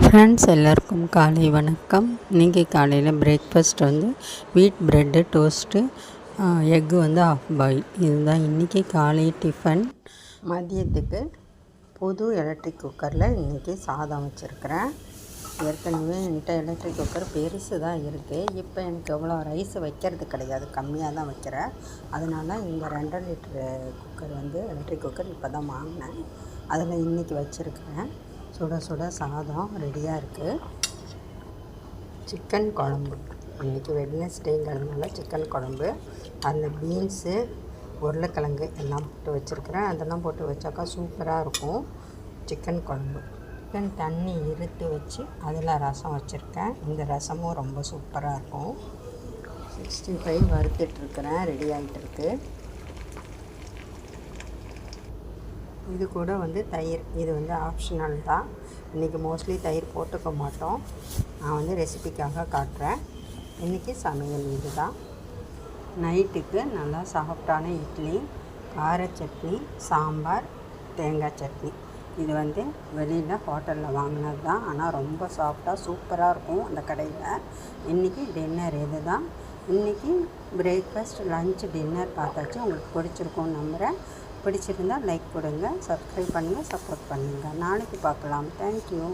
Friends எல்லாருக்கும் காலை வணக்கம். இன்றைக்கி காலையில் பிரேக்ஃபாஸ்ட் வந்து வீட் ப்ரெட்டு டோஸ்ட்டு எக்கு வந்து ஆஃப் பாயில் இதுதான் இன்றைக்கி காலை டிஃபன் மதியத்துக்கு புது எலக்ட்ரிக் குக்கரில் இன்றைக்கி சாதம் வச்சுருக்கிறேன். ஏற்கனவே என்கிட்ட எலக்ட்ரிக் குக்கர் பெருசு தான் இருக்குது இப்போ எனக்கு எவ்வளோ ரைஸ் வைக்கிறது கிடையாது. கம்மியாக தான் வைக்கிறேன். அதனால் இந்த ரெண்டரை லிட்டரு குக்கர் வந்து எலக்ட்ரிக் குக்கர் இப்போ தான் வாங்கினேன். அதில் இன்றைக்கி வச்சுருக்கிறேன். சுட சுட சாதம் ரெடியாக இருக்குது சிக்கன் குழம்பு. இன்றைக்கி வெட்னஸ்டேங்கிறதுனால சிக்கன் குழம்பு. அதில் பீன்ஸு உருளைக்கிழங்கு எல்லாம் போட்டு வச்சுருக்கிறேன். அதெல்லாம் போட்டு வச்சாக்கா சூப்பராக இருக்கும். சிக்கன் குழம்பு. சிக்கன் தண்ணி இருத்து வச்சு அதில் ரசம் வச்சுருக்கேன். இந்த ரசமும் ரொம்ப சூப்பராக இருக்கும். சிக்ஸ்டி ஃபைவ் வறுத்துட்ருக்கிறேன் ரெடி ஆகிட்டுருக்கு இது கூட வந்து தயிர். இது வந்து ஆப்ஷனல் தான். இன்றைக்கி மோஸ்ட்லி தயிர் போட்டுக்க மாட்டோம். நான் வந்து ரெசிபிக்காக காட்டுறேன். இன்றைக்கி சமையல் இது தான் நைட்டுக்கு நல்லா சாஃப்டான இட்லி கார சட்னி சாம்பார் தேங்காய் சட்னி. இது வந்து வெளியில் ஹோட்டலில் வாங்கினது தான். ஆனால் ரொம்ப சாஃப்டாக சூப்பராக இருக்கும் அந்த கடையில். இன்றைக்கி டின்னர் இது தான் இன்றைக்கி பிரேக்ஃபாஸ்ட் லஞ்ச் டின்னர் பார்த்தாச்சு. உங்களுக்கு பிடிச்சிருக்கும் நம்புகிறேன் பிடிச்சிருந்தால் லைக் கொடுங்க சப்ஸ்கிரைப் பண்ணுங்கள் சப்போர்ட் பண்ணுங்கள் நாளைக்கு பார்க்கலாம். தேங்க்யூ